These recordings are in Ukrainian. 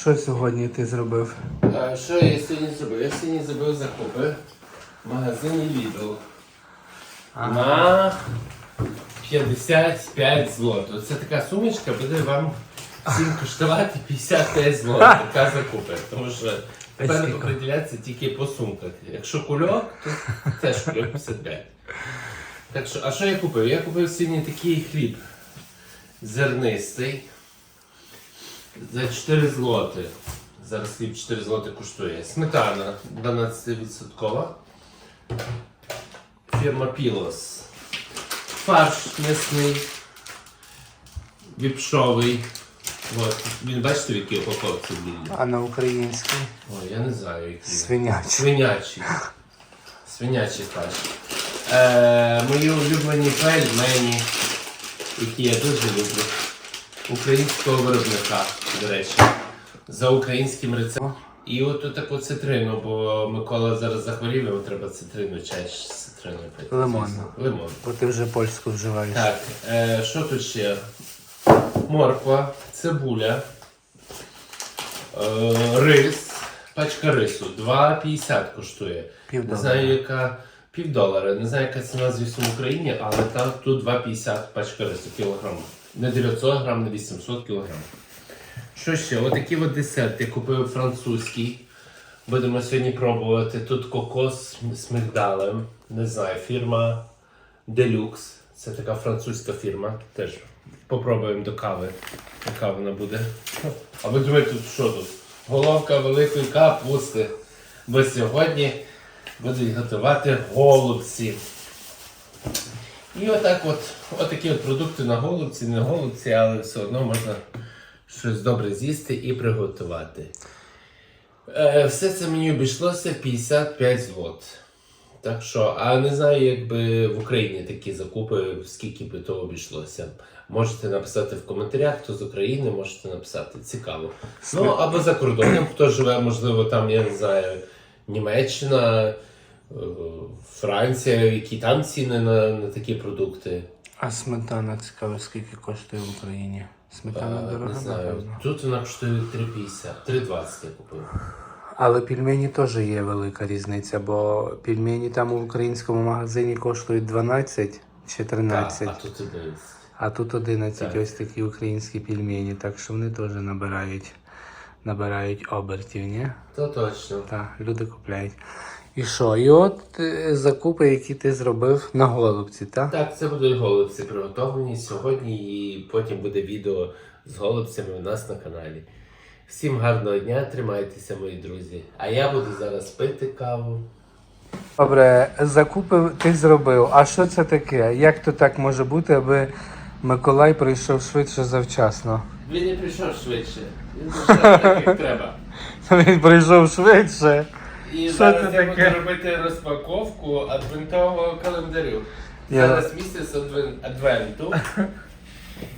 Що сьогодні ти зробив? А що я сьогодні зробив? Я сьогодні зробив закупи в магазині Lidl на 55 злотих. Це така сумочка буде вам всім коштувати 55 злотих. Така закупи. Тому що тепер определяться тільки по сумках. Якщо кульок, то теж кульок 55. Так що, а що я купив? Я купив сьогодні такий хліб зернистий. За 4 злоти. Зараз хліб 4 злоти коштує. Сметана 12%. Фірма Пілос. Фарш м'ясний. Віпшовий. От. Він бачите, в якій упаковці білі? А на українській? Ой, я не знаю, який. Свинячий. Свинячий. Свинячий фарш. Е, мої улюблені пельмені, які я дуже люблю. Українського виробника, до речі. За українським рецептом. І от тут таку цитрину, бо Микола зараз захворів, йому треба цитрину, чай з цитриною пити. Звісно. Лимон. Бо ти вже польську вживаєш. Так, е, що тут ще? Морква, цибуля, е, рис, пачка рису. 2,50 коштує. Півдолара. Не знаю, яка півдолара. Не знаю, яка ціна, звісно, в Україні, але там тут 2,50 пачка рису кілограм. Не 900 грам, не 800 кілограм. Що ще? Отакий от десерт я купив французький. Будемо сьогодні пробувати. Тут кокос з мигдалем. Не знаю, фірма Deluxe. Це така французька фірма. Теж попробуємо до кави. Яка вона буде. А ви думаєте, тут що тут? Головка великої капусти. Бо сьогодні будуть готувати голубці. І отак от, отакі от продукти на голубці, не голубці, але все одно можна щось добре з'їсти і приготувати. Е, все це мені обійшлося 55 злот. Так що, а не знаю, якби в Україні такі закупи, скільки би то обійшлося. Можете написати в коментарях, хто з України, можете написати. Цікаво. Ну або за кордоном, хто живе, можливо, там, я не знаю, Німеччина, Франція, які там ціни на, на такі продукти. А сметана цікаво, скільки коштує в Україні? Сметана Е, дорога, не знаю. напевно. Тут вона коштує 3,50, 3,20 я купив. Але пельмені теж є велика різниця, бо пельмені там у українському магазині коштують 12 чи 13, А, а тут 11. а тут 11 Так. ось такі українські пельмені, так що вони теж набирають, набирають обертів, ні? То точно. Так, люди купляють. І що? І от е, закупи, які ти зробив на голубці, так? Так, це будуть голубці приготовлені сьогодні, і потім буде відео з голубцями у нас на каналі. Всім гарного дня, тримайтеся, мої друзі. А я буду зараз пити каву. Добре, закупи ти зробив. А що це таке? Як то так може бути, аби Миколай прийшов швидше завчасно? Він не прийшов швидше. Він прийшов так, як треба. Він прийшов швидше. І Що зараз це я таке? буду робити розпаковку адвентового календарю. Я- Зараз місяць адвен- адвенту.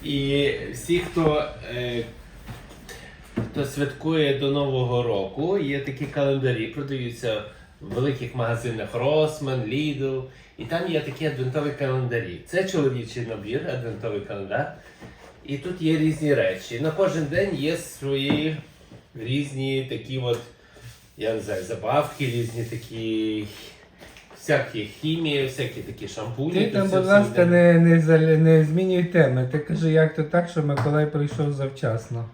І всі, хто, е, хто святкує до Нового року, є такі календарі, продаються в великих магазинах Rossmann, Lidl. І там є такі адвентові календарі. Це чоловічий набір, адвентовий календар. І тут є різні речі. На кожен день є свої різні такі от, я не знаю, забавки, різні такі. Всякі хімії, всякі такі шампуні. Ти там, будь ласка, не, не, не змінюй теми. Ти кажи, як то так, що Миколай прийшов завчасно.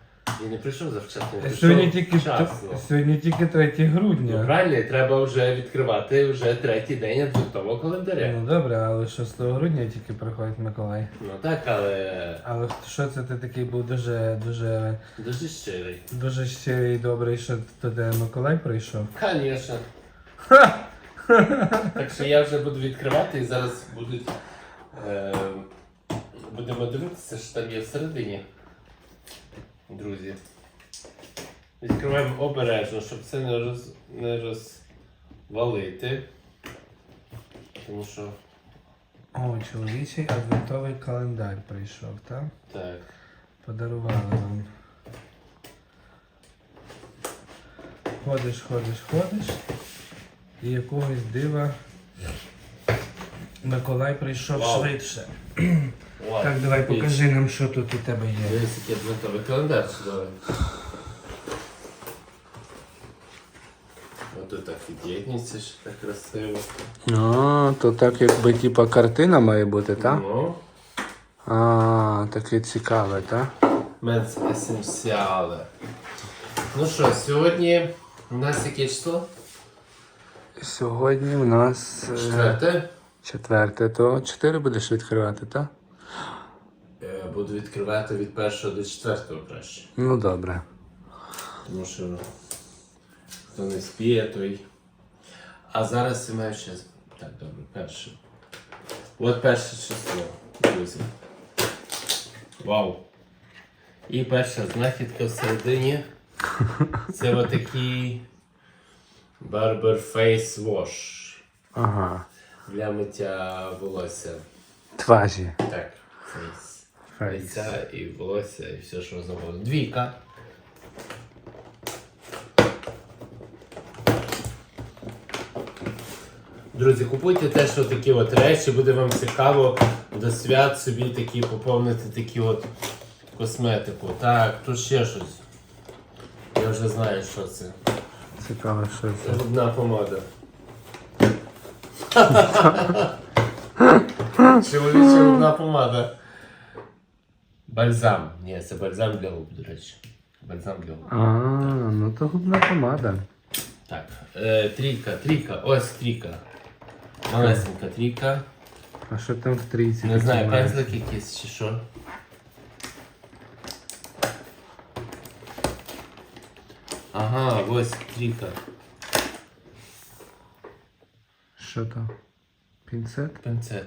Я не прийшов завчасно, я прийшов Сьогодні тільки, вчасно. сьогодні тільки 3 Ну, грудня. правильно, треба вже відкривати вже третій день адвентового календаря. Ну добре, але 6 грудня тільки приходить Миколай. Ну так, але Але що це ти такий був дуже, дуже, дуже щирий. дуже щирий і добрий, що туди Миколай прийшов? Звісно. Так що я вже буду відкривати і зараз будуть. Е, будемо дивитися, що там є всередині. Друзі. Відкриваємо обережно, щоб це не, роз, не розвалити. Тому що. О, чоловічий адвентовий календар прийшов, так? Так. Подарували вам. Ходиш, ходиш, ходиш. І якогось дива Миколай прийшов Вау. швидше. Так, давай покажи нам, що тут у тебе є. Дивись, який адвентовий календар чудовий. Ото так від'єднюється, що так красиво. Ну, то так якби типа картина має бути, так? Ну, А, таке цікаве, так? Менс есенціале. Ну що, сьогодні у нас яке число? Сьогодні у нас е, Четверте. четверте, то чотири будеш відкривати, так? Буду відкривати від першого до четвертого краще. Ну добре. Тому що хто не спіє, той. А зараз я маю ще. Так, добре, перше. От перше число, друзі. Вау! І перша знахідка всередині. Це отакий Barber Face Wash Ага. для миття волосся. Тважі. Так, фейс. Лиця і волосся, і все, що завгодно. Двійка. Друзі, купуйте теж такі от речі, буде вам цікаво до свят собі такі поповнити такі от косметику. Так, тут ще щось. Я вже знаю, що це. Цікаво, що це. Губна помада. Чоловіча губна помада. Бальзам. Ні, це бальзам для губ, до речі. Бальзам для губ. А, ну то губна помада. Так. Е, трійка, трійка. Ось трійка. Малесенька трійка. А що там в трійці? Не знаю, таке має? пензлик якийсь чи що. Ага, ось трійка. Що там? Пінцет? Пинцет.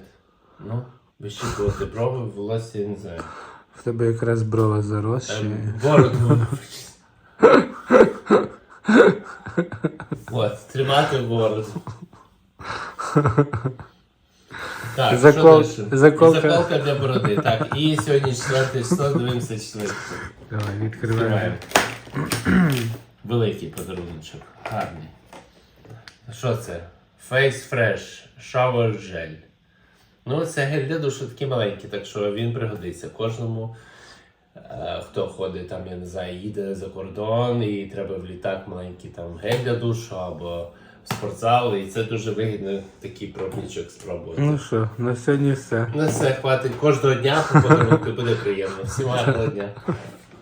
Ну, вищипувати брови, волосся, я не знаю. Тебе якраз брова заросші. Ем, Бороду. От, тримати бороду. Так, Закол- що дальше? заколка. Заколка для бороди. Так, і сьогодні четверте число, дивимося четверте. Давай, відкриваємо. Відкриваємо. Великий подаруночок. Гарний. Що це? Face Fresh Shower Gel. Ну, це гель для душу такий маленький, так що він пригодиться кожному. Е, Хто ходить там, я не знаю, їде за кордон і треба в літак маленький там гель для душу або в спортзал. І це дуже вигідно такий пробничок спробувати. Ну що, на сьогодні все. На все хватить кожного дня по буде приємно. Всім гарного дня.